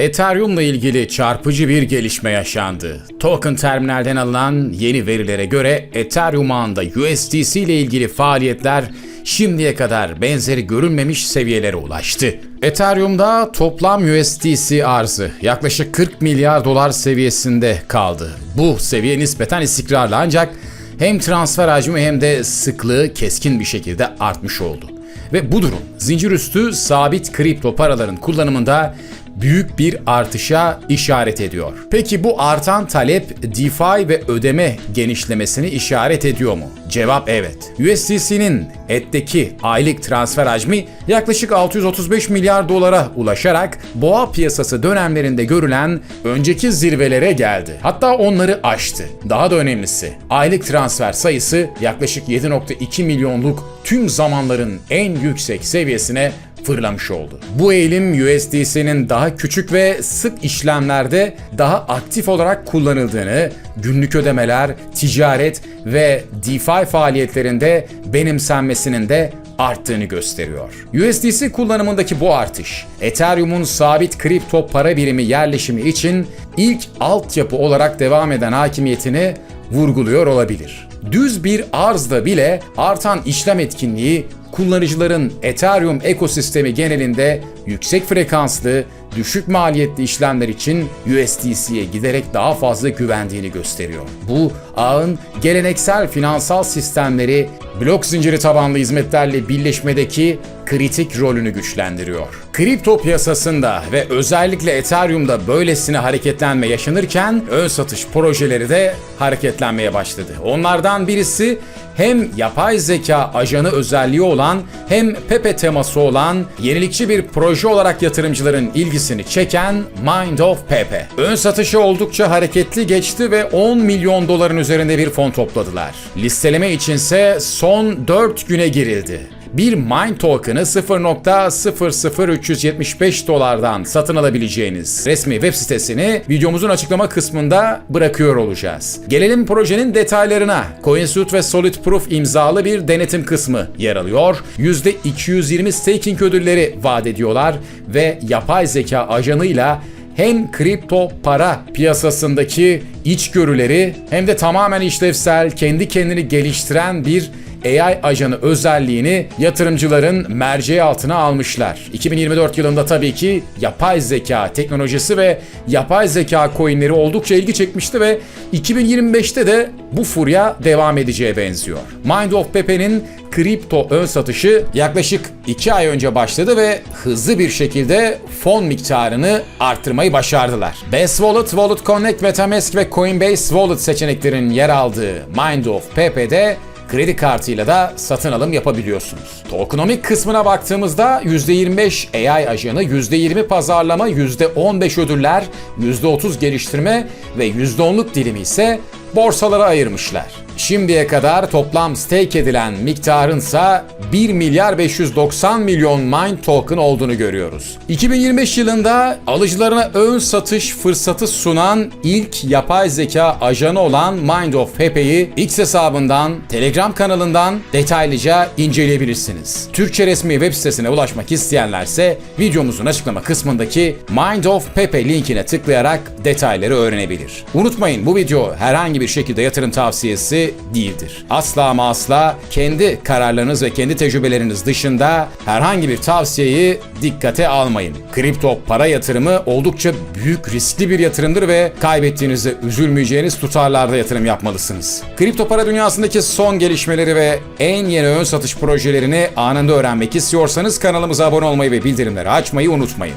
Ethereum'la ilgili çarpıcı bir gelişme yaşandı. Token terminalden alınan yeni verilere göre Ethereum ağında USDC ile ilgili faaliyetler şimdiye kadar benzeri görülmemiş seviyelere ulaştı. Ethereum'da toplam USDC arzı yaklaşık 40 milyar dolar seviyesinde kaldı. Bu seviye nispeten istikrarlı ancak hem transfer hacmi hem de sıklığı keskin bir şekilde artmış oldu. Ve bu durum zincir üstü sabit kripto paraların kullanımında büyük bir artışa işaret ediyor. Peki bu artan talep DeFi ve ödeme genişlemesini işaret ediyor mu? Cevap evet. USDC'nin etteki aylık transfer hacmi yaklaşık 635 milyar dolara ulaşarak boğa piyasası dönemlerinde görülen önceki zirvelere geldi. Hatta onları aştı. Daha da önemlisi aylık transfer sayısı yaklaşık 7.2 milyonluk tüm zamanların en yüksek seviyesine fırlamış oldu. Bu eğilim USDC'nin daha küçük ve sık işlemlerde daha aktif olarak kullanıldığını, günlük ödemeler, ticaret ve DeFi faaliyetlerinde benimsenmesinin de arttığını gösteriyor. USDC kullanımındaki bu artış, Ethereum'un sabit kripto para birimi yerleşimi için ilk altyapı olarak devam eden hakimiyetini vurguluyor olabilir. Düz bir arzda bile artan işlem etkinliği kullanıcıların Ethereum ekosistemi genelinde yüksek frekanslı, düşük maliyetli işlemler için USDC'ye giderek daha fazla güvendiğini gösteriyor. Bu ağın geleneksel finansal sistemleri blok zinciri tabanlı hizmetlerle birleşmedeki kritik rolünü güçlendiriyor. Kripto piyasasında ve özellikle Ethereum'da böylesine hareketlenme yaşanırken ön satış projeleri de hareketlenmeye başladı. Onlardan birisi hem yapay zeka ajanı özelliği olan hem Pepe teması olan yenilikçi bir proje olarak yatırımcıların ilgisini çeken Mind of Pepe. Ön satışı oldukça hareketli geçti ve 10 milyon doların üzerinde bir fon topladılar. Listeleme içinse son 4 güne girildi. Bir Mind Token'ı 0.00375 dolardan satın alabileceğiniz resmi web sitesini videomuzun açıklama kısmında bırakıyor olacağız. Gelelim projenin detaylarına. CoinSuite ve Solid Proof imzalı bir denetim kısmı yer alıyor. %220 staking ödülleri vaat ediyorlar ve yapay zeka ajanıyla hem kripto para piyasasındaki içgörüleri hem de tamamen işlevsel, kendi kendini geliştiren bir AI ajanı özelliğini yatırımcıların merceği altına almışlar. 2024 yılında tabii ki yapay zeka teknolojisi ve yapay zeka coinleri oldukça ilgi çekmişti ve 2025'te de bu furya devam edeceğe benziyor. Mind of Pepe'nin kripto ön satışı yaklaşık 2 ay önce başladı ve hızlı bir şekilde fon miktarını arttırmayı başardılar. Best Wallet, Wallet Connect, Metamask ve Coinbase Wallet seçeneklerin yer aldığı Mind of Pepe'de kredi kartıyla da satın alım yapabiliyorsunuz. Tokenomic kısmına baktığımızda %25 AI ajanı, %20 pazarlama, %15 ödüller, %30 geliştirme ve %10'luk dilimi ise borsalara ayırmışlar. Şimdiye kadar toplam stake edilen miktarınsa 1 milyar 590 milyon Mind Token olduğunu görüyoruz. 2025 yılında alıcılarına ön satış fırsatı sunan ilk yapay zeka ajanı olan Mind of Pepe'yi X hesabından, Telegram kanalından detaylıca inceleyebilirsiniz. Türkçe resmi web sitesine ulaşmak isteyenlerse videomuzun açıklama kısmındaki Mind of Pepe linkine tıklayarak detayları öğrenebilir. Unutmayın bu video herhangi bir şekilde yatırım tavsiyesi değildir. Asla ama asla kendi kararlarınız ve kendi tecrübeleriniz dışında herhangi bir tavsiyeyi dikkate almayın. Kripto para yatırımı oldukça büyük riskli bir yatırımdır ve kaybettiğinizde üzülmeyeceğiniz tutarlarda yatırım yapmalısınız. Kripto para dünyasındaki son gelişmeleri ve en yeni ön satış projelerini anında öğrenmek istiyorsanız kanalımıza abone olmayı ve bildirimleri açmayı unutmayın.